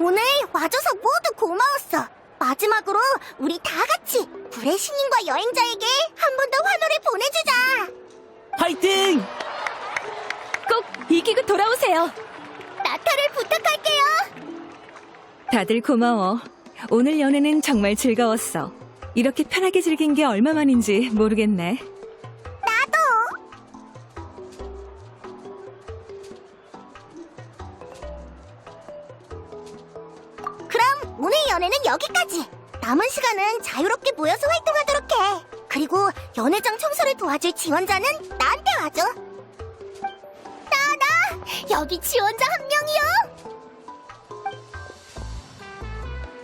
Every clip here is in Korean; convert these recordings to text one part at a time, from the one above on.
오늘 와줘서 모두 고마웠어. 마지막으로 우리 다 같이 불의 신인과 여행자에게 한 번 더 환호를 보내주자. 화이팅! 꼭 이기고 돌아오세요. 나타를 부탁할게요. 다들 고마워. 오늘 연애는 정말 즐거웠어. 이렇게 편하게 즐긴 게 얼마만인지 모르겠네. 연애는 여기까지. 남은 시간은 자유롭게 모여서 활동하도록 해. 그리고 연회장 청소를 도와줄 지원자는 나한테 와줘. 나, 나! 여기 지원자 한 명이요!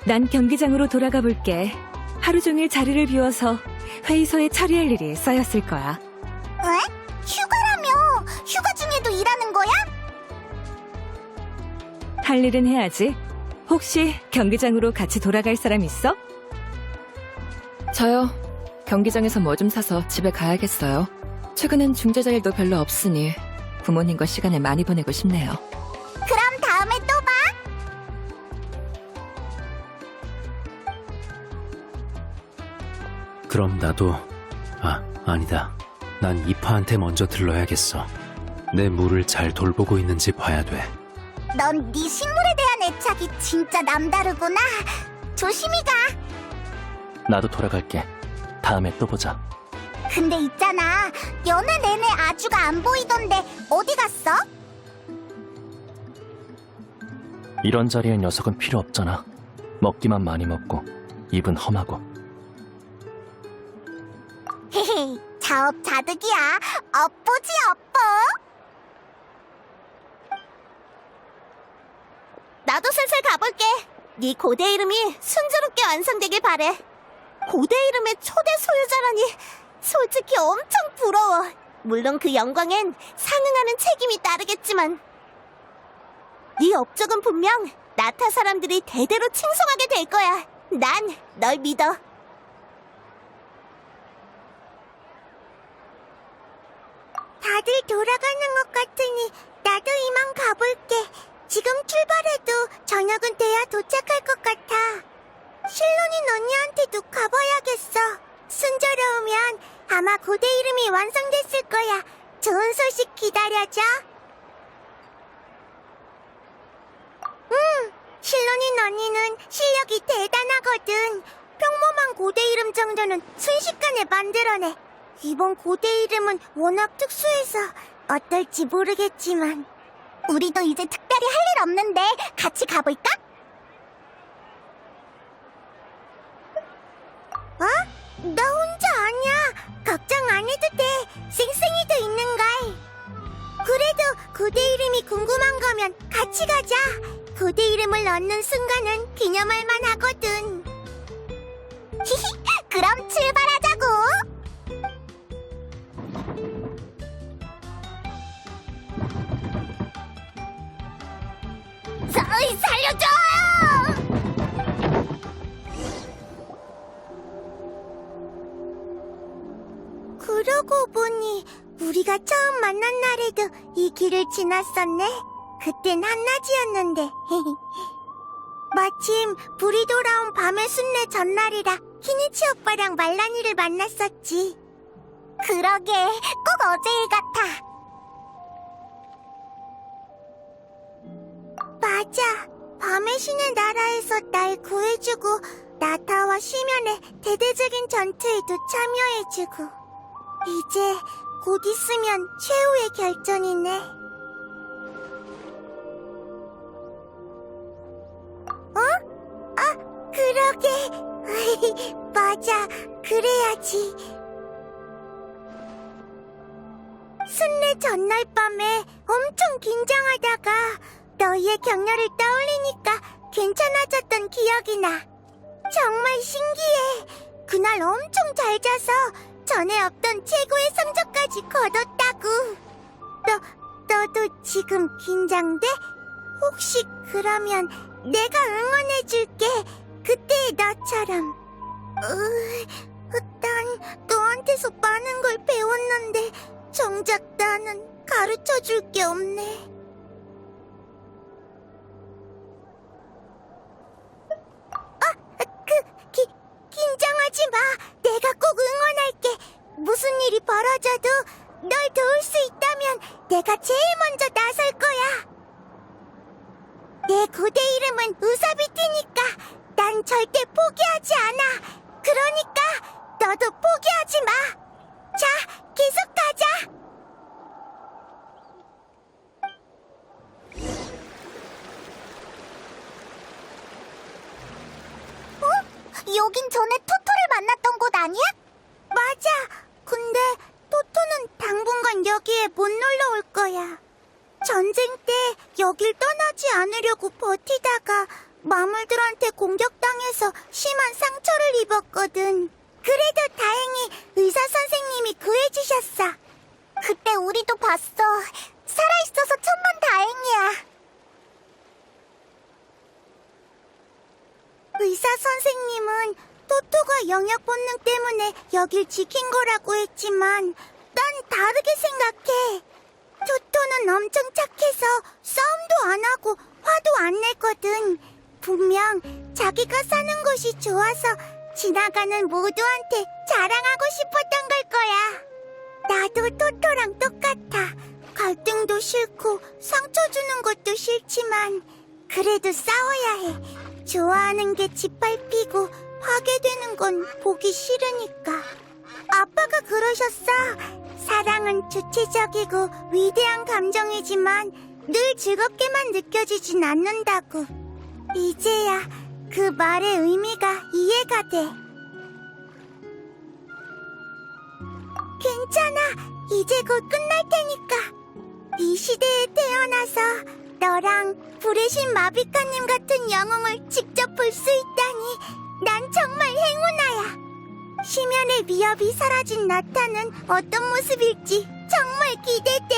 난 경기장으로 돌아가 볼게. 하루 종일 자리를 비워서 회의소에 처리할 일이 쌓였을 거야. 왜? 휴가라며! 휴가 중에도 일하는 거야? 할 일은 해야지. 혹시 경기장으로 같이 돌아갈 사람 있어? 저요. 경기장에서 뭐 좀 사서 집에 가야겠어요. 최근엔 중재자 일도 별로 없으니 부모님과 시간을 많이 보내고 싶네요. 그럼 다음에 또 봐! 그럼 나도 아 아니다. 난 이파한테 먼저 들러야겠어. 내 물을 잘 돌보고 있는지 봐야 돼. 넌 네 식물에 대한 애착이 진짜 남다르구나. 조심히 가. 나도 돌아갈게. 다음에 또 보자. 근데 있잖아. 연애 내내 아주가 안 보이던데 어디 갔어? 이런 자리에 녀석은 필요 없잖아. 먹기만 많이 먹고 입은 험하고. 헤헤, 자업자득이야. 업보지 업보. 나도 슬슬 가볼게. 네 고대 이름이 순조롭게 완성되길 바래. 고대 이름의 초대 소유자라니 솔직히 엄청 부러워. 물론 그 영광엔 상응하는 책임이 따르겠지만 네 업적은 분명 나타 사람들이 대대로 칭송하게 될 거야. 난 널 믿어. 다들 돌아가는 것 같으니 나도 이만 가볼게. 지금 출발해도 저녁은 돼야 도착할 것 같아. 실론인 언니한테도 가봐야겠어. 순조로우면 아마 고대 이름이 완성됐을 거야. 좋은 소식 기다려줘. 응, 실론인 언니는 실력이 대단하거든. 평범한 고대 이름 정도는 순식간에 만들어내. 이번 고대 이름은 워낙 특수해서 어떨지 모르겠지만 우리도 이제 특별히 할 일 없는데 같이 가볼까? 어? 나 혼자 아니야. 걱정 안 해도 돼. 쌩쌩이도 있는걸. 그래도 고대 이름이 궁금한 거면 같이 가자. 고대 이름을 얻는 순간은 기념할 만하거든. 히히, 그럼 출발하자고. 사, 살려줘! 그러고 보니 우리가 처음 만난 날에도 이 길을 지났었네. 그땐 한낮이었는데. 마침 불이 돌아온 밤의 순례 전날이라 키니치 오빠랑 말라니를 만났었지. 그러게 꼭 어제 일 같아. 밤의 신의 나라에서 날 구해주고 나타와 시면의 대대적인 전투에도 참여해주고 이제 곧 있으면 최후의 결전이네. 어? 아, 그러게. 맞아. 그래야지. 순례 전날 밤에 엄청 긴장하다가 너희의 격려를 떠올리니까 괜찮아졌던 기억이 나. 정말 신기해. 그날 엄청 잘 자서 전에 없던 최고의 성적까지 거뒀다고. 너, 너도 지금 긴장돼? 혹시 그러면 내가 응원해줄게. 그때의 너처럼. 으, 난 너한테서 많은 걸 배웠는데 정작 나는 가르쳐줄 게 없네. 무슨 일이 벌어져도 널 도울 수 있다면 내가 제일 먼저 나설 거야. 내 고대 이름은 우사비티니까 난 절대 포기하지 않아. 그러니까 너도 포기하지 마. 자, 계속 가자. 어? 여긴 전에 곳 아니야? 맞아. 근데 토토는 당분간 여기에 못 놀러 올 거야. 전쟁 때 여길 떠나지 않으려고 버티다가 마물들한테 공격당해서 심한 상처를 입었거든. 그래도 다행히 의사 선생님이 구해주셨어. 그때 우리도 봤어. 살아있어서 천만 다행이야. 의사 선생님은 토토가 영역 본능 때문에 여길 지킨 거라고 했지만 난 다르게 생각해. 토토는 엄청 착해서 싸움도 안 하고 화도 안 내거든. 분명 자기가 사는 곳이 좋아서 지나가는 모두한테 자랑하고 싶었던 걸 거야. 나도 토토랑 똑같아. 갈등도 싫고 상처 주는 것도 싫지만 그래도 싸워야 해. 좋아하는 게 짓밟히고 파괴되는 건 보기 싫으니까. 아빠가 그러셨어. 사랑은 주체적이고 위대한 감정이지만 늘 즐겁게만 느껴지진 않는다고. 이제야 그 말의 의미가 이해가 돼. 괜찮아. 이제 곧 끝날 테니까. 이 시대에 태어나서 너랑 불의 신 마비카님 같은 영웅을 직접 볼 수 있다니 난 정말 행운아야. 심연의 위협이 사라진 나타는 어떤 모습일지 정말 기대돼.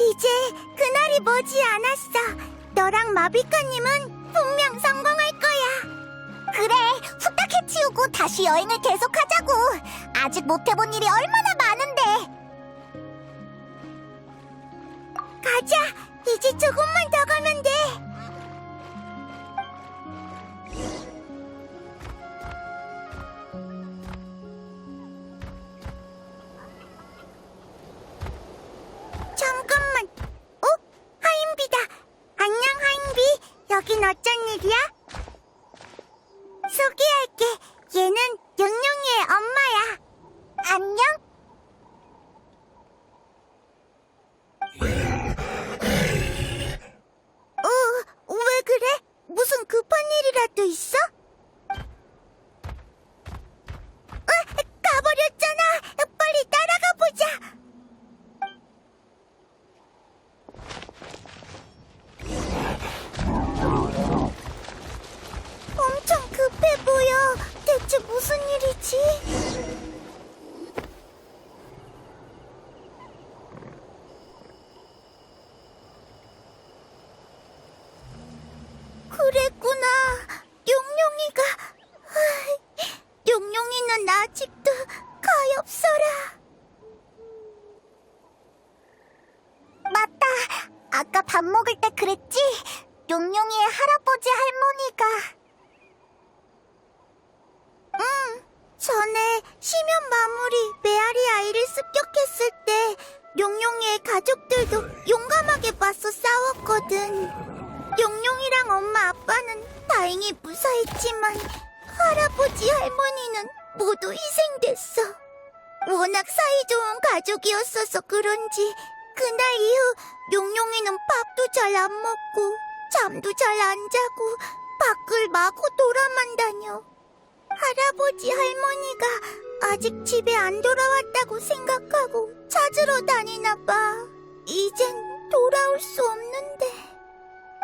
이제 그날이 머지 않았어. 너랑 마비카님은 분명 성공할 거야. 그래, 후딱 해치우고 다시 여행을 계속하자고. 아직 못 해본 일이 얼마나 많은데. 가자. 이제 조금만 더 가면 용용이의 가족들도 용감하게 맞서 싸웠거든. 용용이랑 엄마 아빠는 다행히 무사했지만 할아버지 할머니는 모두 희생됐어. 워낙 사이좋은 가족이었어서 그런지 그날 이후 용용이는 밥도 잘 안 먹고 잠도 잘 안 자고 밖을 마구 돌아만 다녀. 할아버지 할머니가 아직 집에 안 돌아왔다고 생각하고 찾으러 다니나 봐. 이젠 돌아올 수 없는데.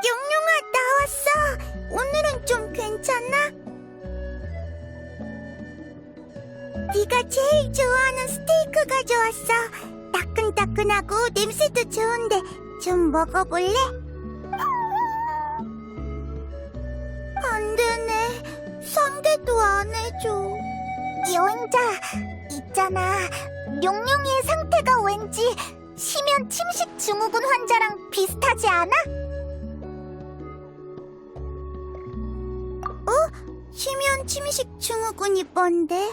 용용아 나왔어. 오늘은 좀 괜찮아? 네가 제일 좋아하는 스테이크 가져왔어. 따끈따끈하고 냄새도 좋은데 좀 먹어볼래? 안 되네. 상대도 안 해줘. 여행자, 있잖아. 용용이의 상태가 왠지 심연 침식 증후군 환자랑 비슷하지 않아? 어? 심연 침식 증후군이 뭔데?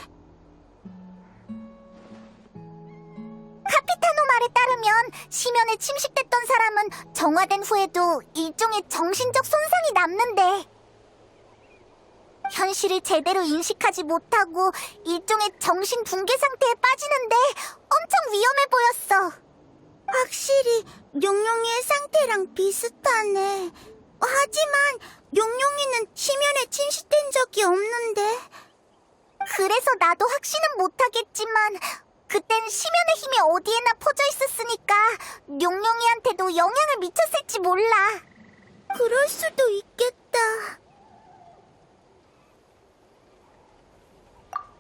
말에 따르면 심연에 침식됐던 사람은 정화된 후에도 일종의 정신적 손상이 남는데 현실을 제대로 인식하지 못하고 일종의 정신 붕괴 상태에 빠지는데 엄청 위험해 보였어. 확실히 용용이의 상태랑 비슷하네. 하지만 용용이는 심연에 침식된 적이 없는데. 그래서 나도 확신은 못하겠지만 그땐 심연의 힘이 어디에나 퍼져 있었으니까 용용이한테도 영향을 미쳤을지 몰라. 그럴 수도 있겠다.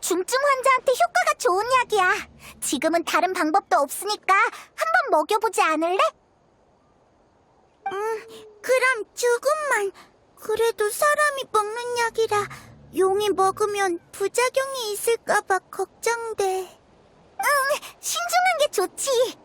중증 환자한테 효과가 좋은 약이야. 지금은 다른 방법도 없으니까 한번 먹여보지 않을래? 음, 그럼 조금만. 그래도 사람이 먹는 약이라 용이 먹으면 부작용이 있을까봐 걱정돼. 응, 신중한 게 좋지.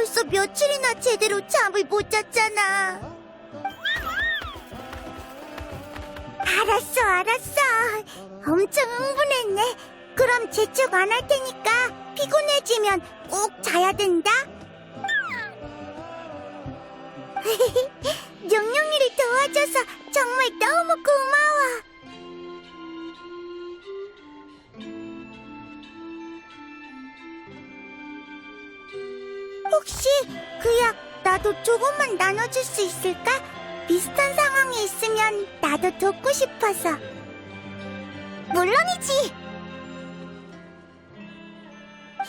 벌써 며칠이나 제대로 잠을 못 잤잖아. 알았어, 알았어. 엄청 흥분했네. 그럼 재촉 안 할 테니까 피곤해지면 꼭 자야 된다. 용용이를 도와줘서 정말 너무 고마워. 혹시 그 약 나도 조금만 나눠줄 수 있을까? 비슷한 상황에 있으면 나도 돕고 싶어서. 물론이지.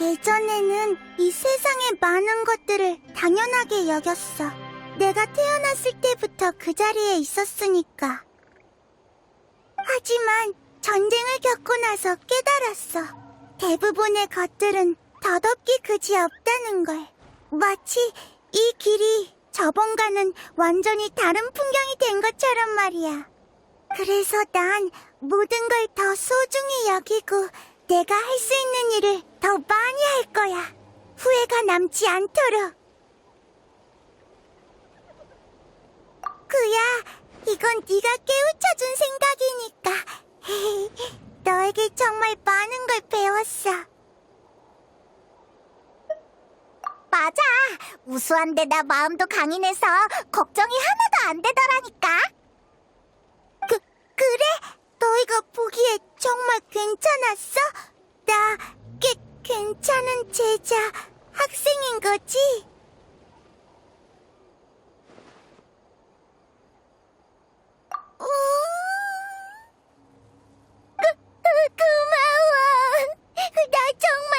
예전에는 이 세상의 많은 것들을 당연하게 여겼어. 내가 태어났을 때부터 그 자리에 있었으니까. 하지만 전쟁을 겪고 나서 깨달았어. 대부분의 것들은 덧없기 그지 없다는 걸. 마치 이 길이 저번과는 완전히 다른 풍경이 된 것처럼 말이야. 그래서 난 모든 걸 더 소중히 여기고 내가 할 수 있는 일을 더 많이 할 거야. 후회가 남지 않도록. 그야, 이건 네가 깨우쳐준 생각이니까. 너에게 정말 많은 걸 배웠어. 맞아. 우수한데 나 마음도 강인해서 걱정이 하나도 안 되더라니까. 그, 그래? 너희가 보기에 정말 괜찮았어? 나, 꽤 괜찮은 제자, 학생인 거지? 우... 그, 그, 고마워. 나 정말.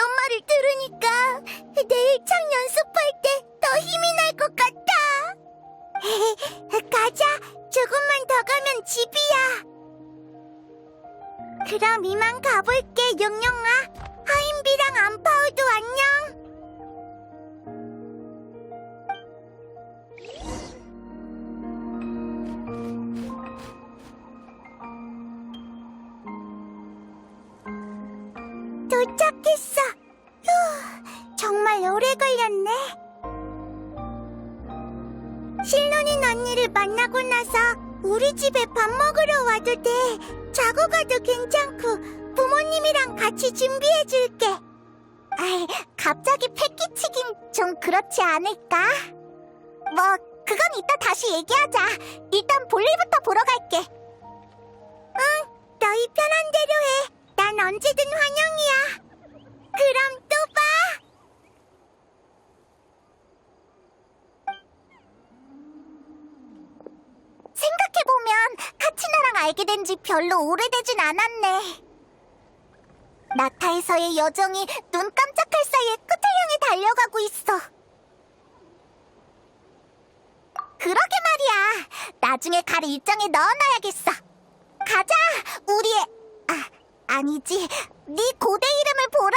그런 말을 들으니까 내일 창 연습할 때 더 힘이 날 것 같아. 가자. 조금만 더 가면 집이야. 그럼 이만 가볼게, 용용아. 오래 걸렸네. 실론인 언니를 만나고 나서 우리 집에 밥 먹으러 와도 돼. 자고 가도 괜찮고 부모님이랑 같이 준비해 줄게. 아이, 갑자기 패기치긴 좀 그렇지 않을까? 뭐, 그건 이따 다시 얘기하자. 일단 볼일부터 보러 갈게. 응, 너희 편한 대로 해. 난 언제든 환영이야. 그럼 또 봐. 생각해보면 카치나랑 알게 된 지 별로 오래되진 않았네. 나타에서의 여정이 눈 깜짝할 사이에 끝을 향해 있어. 그러게 말이야. 나중에 갈 일정에 넣어놔야겠어. 가자, 우리의 아 아니지, 네 고대 이름을 보러.